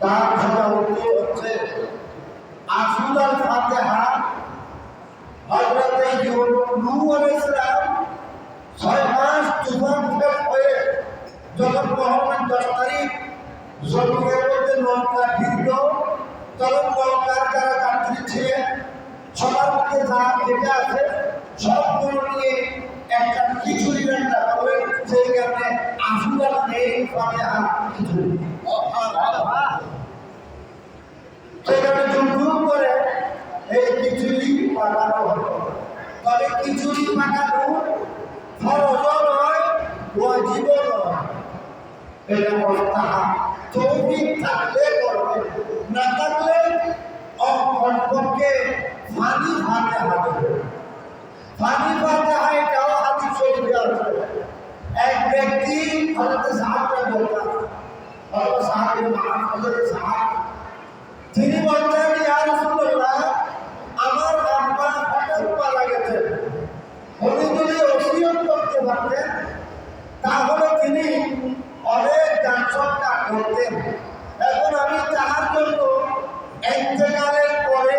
তার সোজা উত্তর হচ্ছে আসুদাল ফাতেহা হজরত নূহ আলাইহিস সালাম ছয় মাস তুফান শেষ হয়ে যখন মোহাম্মদ দশ তারিখ জমিনের মধ্যে নৌকা ভিড়ল, তখন নৌকার যারা যাত্রী ছিলেন সবার মধ্যে যা যেটা আছে সবগুলো নিয়ে একটা খিচুড়ি রান্না করলেন সেই কারণে আসুদাল নেই, ফাতেহা খিচুড়ি সেখানে জুম করে এই খিচুড়ি পাকানো হলো। তবে খিচুড়ি পাকানো ফরজও নয় ওয়াজিবও নয়। এটা মোস্তাহাব তৌফিক থাকলে করবে, না থাকলে অকমপক্ষে ফানি ফাতে হবে। ফানি ফাতে হয় এটাও হাদিস শরীফে আছে। এক ব্যক্তি হযরত সাহাবকে বললেন হযরত সাহাবের মা হযরত সাহাব করতে পারতেন তাহলে তিনি অনেক দানসত্তা করতেন। এখন আমি তাহার জন্য ইন্তেকালের পরে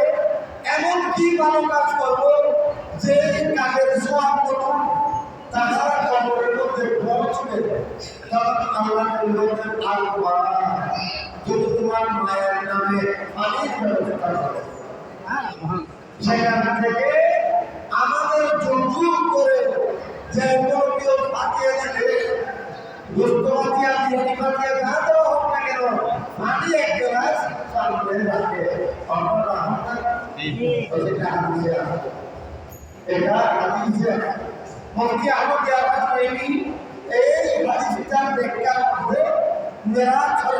এমন কি ভালো কাজ করব যে কাজের সবগুলো তাহার কবরের মধ্যে পৌঁছবে, তখন আল্লাহ বলবেন আল্লাহ যদি তোমার মায়ের নামে পানির ব্যবস্থা করে সেখান থেকে পাঠিয়ে বিরিয়ানি পাঠিয়ে না দেওয়া হোক না কেন পানি এক গ্লাস রাখে ব্যাখ্যার মধ্যে মেরা ছয়